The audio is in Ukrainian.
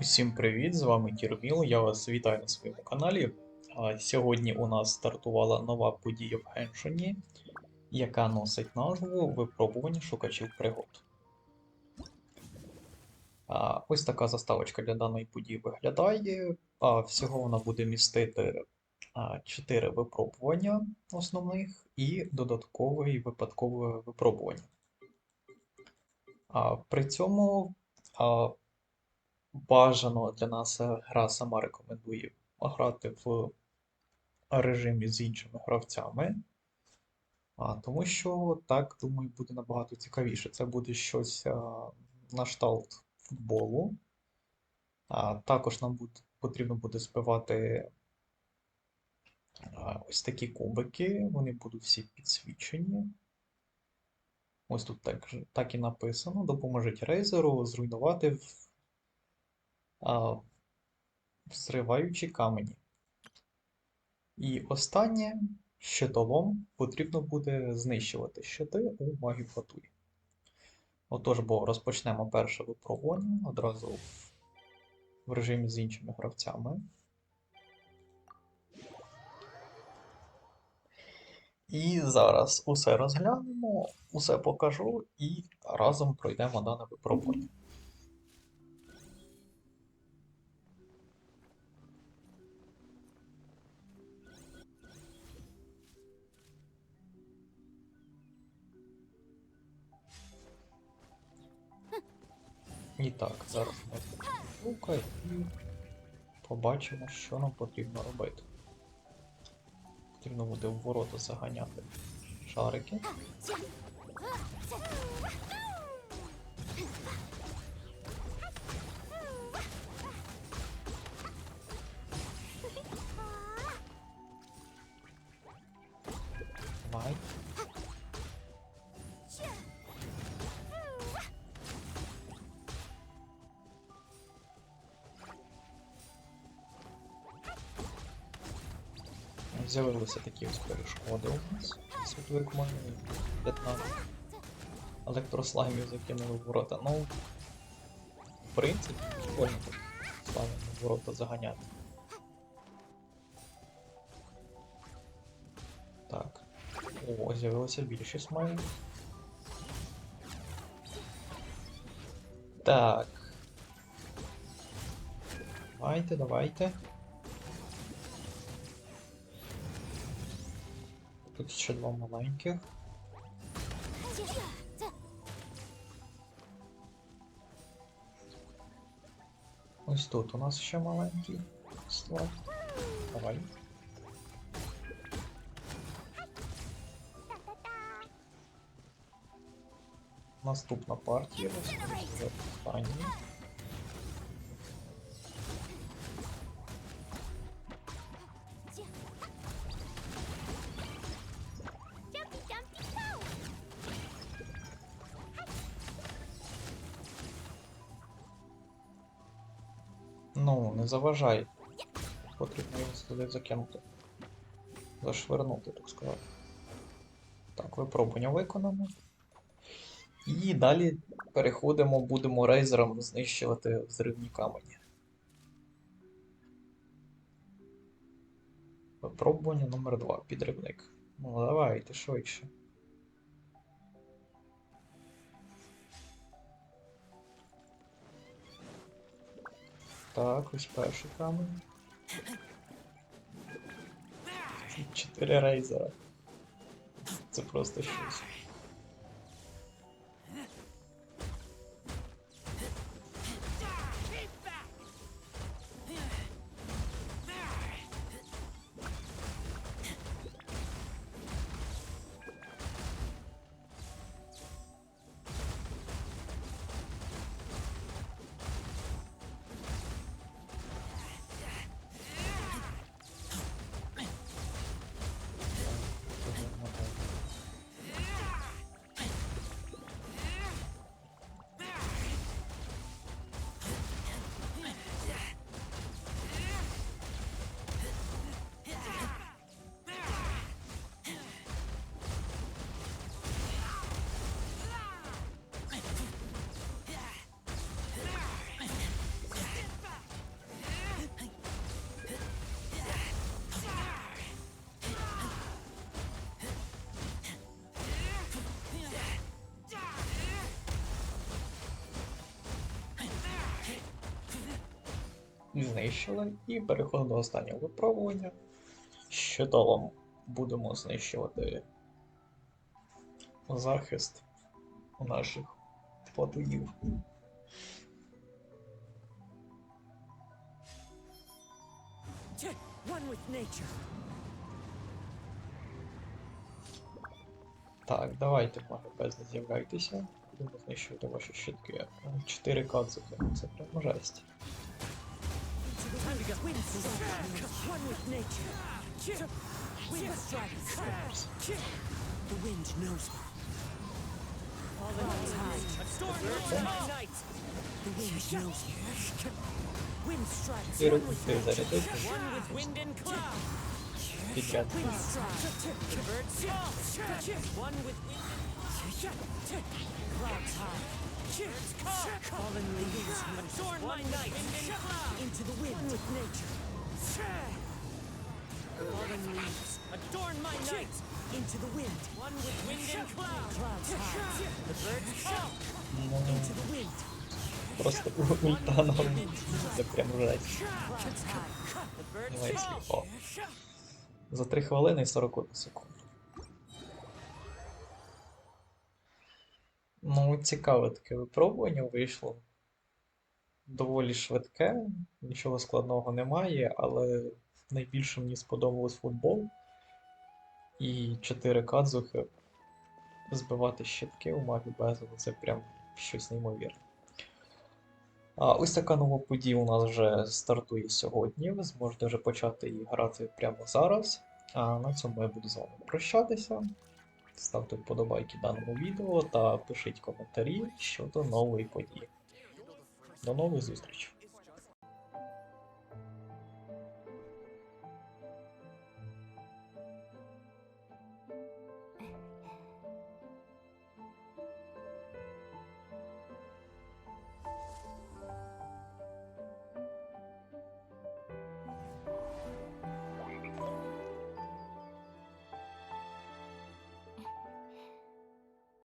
Усім привіт! З вами Кірміл. Я вас вітаю на своєму каналі. Сьогодні у нас стартувала нова подія в Геншині, яка носить назву Випробування шукачів пригод. Ось така заставочка для даної події виглядає. Всього вона буде містити 4 випробування основних і додаткове і випадкове випробування. При цьому бажано для нас е, гра сама рекомендує грати в режимі з іншими гравцями. А, тому що так, думаю, буде набагато цікавіше. Це буде щось а, на кшталт футболу. А, також нам буде, потрібно буде збивати а, ось такі кубики, вони будуть всі підсвічені. Ось тут так, так і написано: допоможіть рейзеру зруйнувати в- а, взриваючі камені. І останнє щитолом потрібно буде знищувати щити у магів Фатурі. Отож, бо розпочнемо перше випробування одразу в режимі з іншими гравцями. І зараз усе розглянемо, усе покажу і разом пройдемо дане випробування. І так, зараз ми штука і побачимо, що нам потрібно робити. Потрібно буде в ворота заганяти шарики. З'явилися такі ось перешкоди у нас. Світовик має 15. Електрослаймів закинули в ворота. Ну, в принципі, так слаймів в ворота заганяти. Так. О, з'явилося більше смайлів. Так. Давайте, давайте. Тут ще два маленьких. Ось тут у нас ще маленький слот. Давай. Наступна вже останній. Ну, не заважай. Потрібно його сюди закинути. Зашвирнути, так сказати. Так, випробування виконано. І далі переходимо, будемо рейзером знищувати взривні камені. Випробування номер 2 підривник. Ну, давайте швидше. Так, ось перший камень. Чотири рейзера. Це просто щось. Знищили. І переходимо до останнього випробування. Щитовом будемо знищувати захист наших платунів. Так, давайте, без не з'являйтеся. Будемо знищувати ваші щитки. 4 кадзуки, це прямо жесть. Time to go. Wind One with nature. We must drive The wind knows me. All the all time. A storm all night. The wind knows me. Wind strikes. One with wind and cloud. Wind strikes. The One with wind. Clouds high. Fallen leaves. Adorn my night. Into the wind with nature. Fallen leaves. Adorn my night. Into the wind. One with wind and cloud. Clouds high. The birds song. Into the wind. Просто ульта на це прямо жесть. Давай сліпо. За 3 хвилини і 41 секунду. Ну, цікаве таке випробування вийшло. Доволі швидке, нічого складного немає, але найбільше мені сподобалось футбол. І 4 кадзухи. Збивати щитки у Мафі Безову це прям щось неймовірне. А ось така нова подія у нас вже стартує сьогодні. Ви зможете вже почати її грати прямо зараз. А на цьому я буду з вами прощатися. Ставте вподобайки даному відео та пишіть коментарі щодо нової події. До нових зустрічей!